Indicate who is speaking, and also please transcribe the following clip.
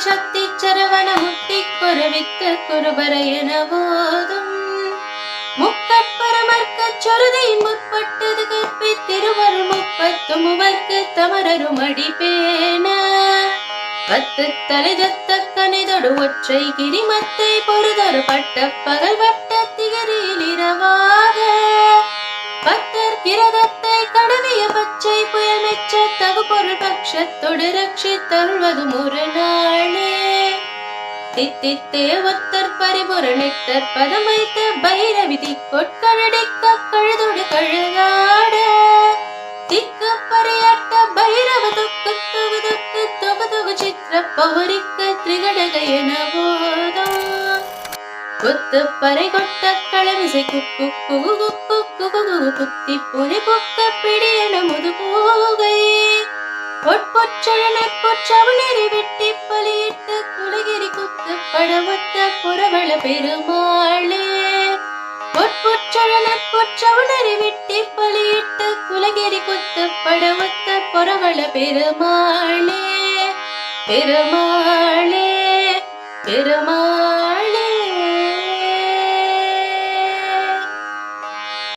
Speaker 1: சக்தி சரவண முட்டி குருவித்த குருபர என போதும் முக்கட்பரமர்க்கச் சொருதை முற்பட்டது கற்பி திருவர் முப்பத்து முவர்க்கு தமரரும் அடிப்பேன பத்து தலை தத்த கனிதொடு ஒற்றை கிரிமத்தை பொறுதொரு பட்ட பகல் வட்ட திகரில் இரவா விரதத்தை கிரதத்தை கடவிய பச்சை புயல் தகு பொருள் பட்சத்தொடு ரட்சித்தருள்வது ஒரு நாளே தித்தித்தே ஒத்தர் பரிபுரணித்தர் பதம் வைத்த பைரவி திக்கொட்கழடிக்க கழுதொடு கழுதாட. திக்கு பறையாட்ட பைரவ துக்கு தொகு துக்கு தொகு தொகு சித்திர பௌரிக்க திரிகடக என போதும் கொத்து பறை கொட்ட களமிசை குக்கு குகு குக்கு குகு குத்தி புலி புக்க பிடியன முதுகூகை பொற்பொச்சழன பொற்றவனரை வெட்டி பலியிட்டு குலகிரி குத்து படவத்த புறவள பெருமாளே. பொற்பொச்சழன பொற்றவனரை வெட்டி பலியிட்டு குலகிரி குத்து படவத்த புறவள பெருமாளே. பெருமாளே பெருமா